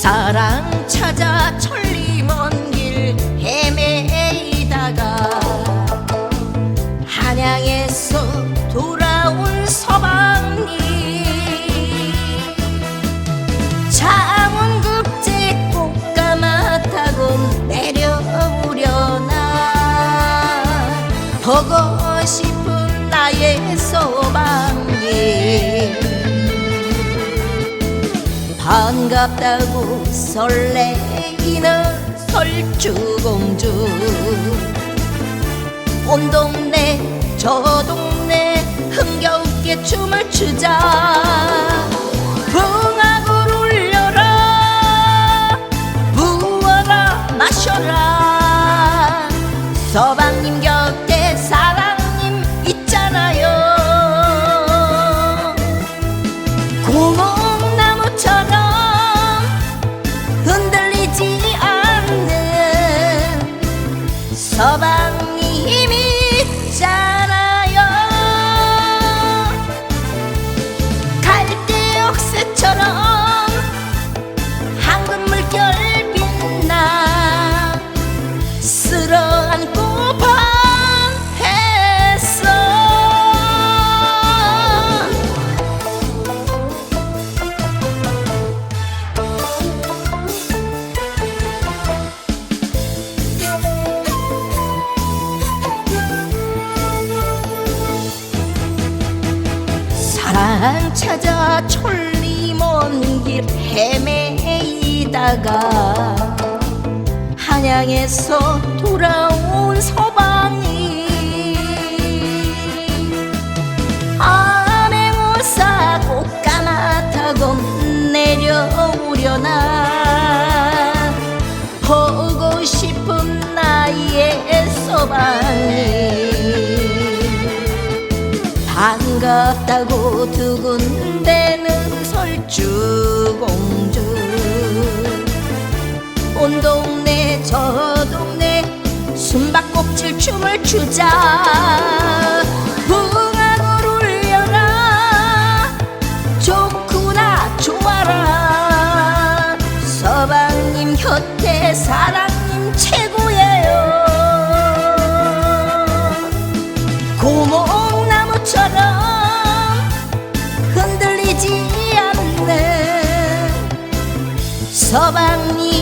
사랑 찾아 천리 먼 길 헤매이다가 한양에서 돌아온 서방님. 장원급제 꽃가마 타고 내려오려나? 보고 반갑다고 설레이는 설주공주. 온 동네 저 동네 흥겨웃게 춤을 추자 사랑 찾아 천리 먼 길 헤매이다가 한양에서 돌아온 반갑다고 두근대는 설주공주. 온 동네 저 동네 숨바꼭질 춤을 추자. 붕악을 울려라. 좋구나 좋아라. 서방님 곁에 사랑님 최고 そばに